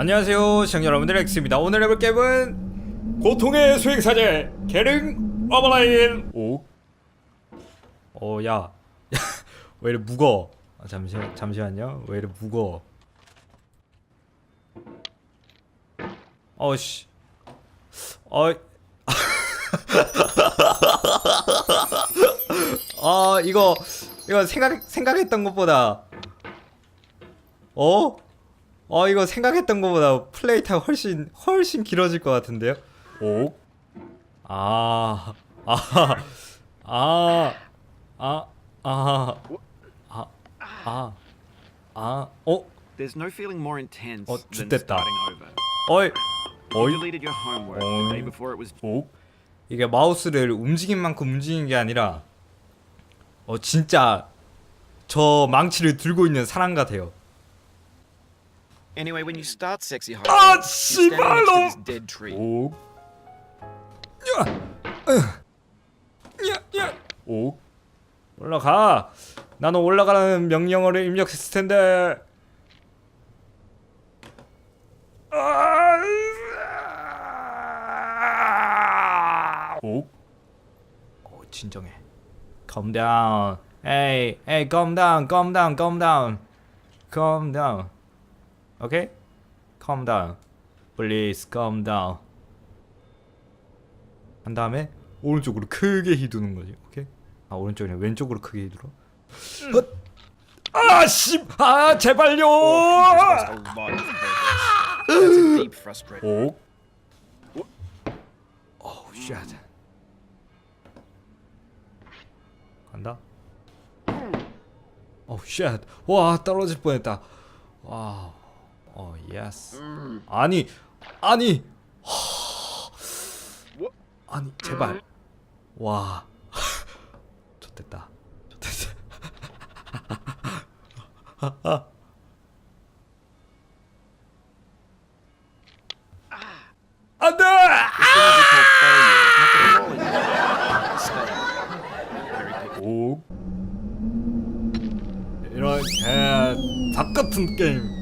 안녕하세요 시청자 여러분들 엑스입니다. 오늘 해볼 게임은 고통의 수행사제 게릉 어머라인 오? 어야. 왜 이래 무거워? 아, 잠시만, 잠시만요. 왜 이래 무거워? 어씨. 어이. 아 이거 이거 생각 생각했던 것보다. 어? 어 이거 생각했던 것보다 플레이 타임 훨씬 훨씬 길어질 것 같은데요? 오? 아, 아, 아, 아, 아, 아, 아, 아, 어, There's no feeling more intense 어, than 좆됐다. starting over. 어이, You 어이, deleted your homework 어이. the day before it was 오? 이게 마우스를 움직인 만큼 움직이는 게 아니라, 어 진짜 저 망치를 들고 있는 사람 같아요. Anyway, when you start sexy high, 아, you're standing next to this 씨발로! dead tree. 오. 야. 오. 올라가. 나는 올라가라는 명령어를 입력했을 텐데. 아, 오. 오, 진정해. Calm down. Hey, hey, calm down, calm down, calm down, calm down. Okay? Calm down. Please calm down. 한 다음에 오른쪽으로 크게 휘두는 거지. 오케이? 아 오른쪽이 아니라 왼쪽으로 크게 휘둘러. 헛! 아 씨! 아 제발요! 오. 오우 쉣. 간다. 오우 쉣. 와 떨어질 뻔했다. 와. 어 예스. 아니 아니. 하. 아니 제발. 와. 좋됐다. 좋됐다. 안돼. 오. 이런 개닭 같은 게임.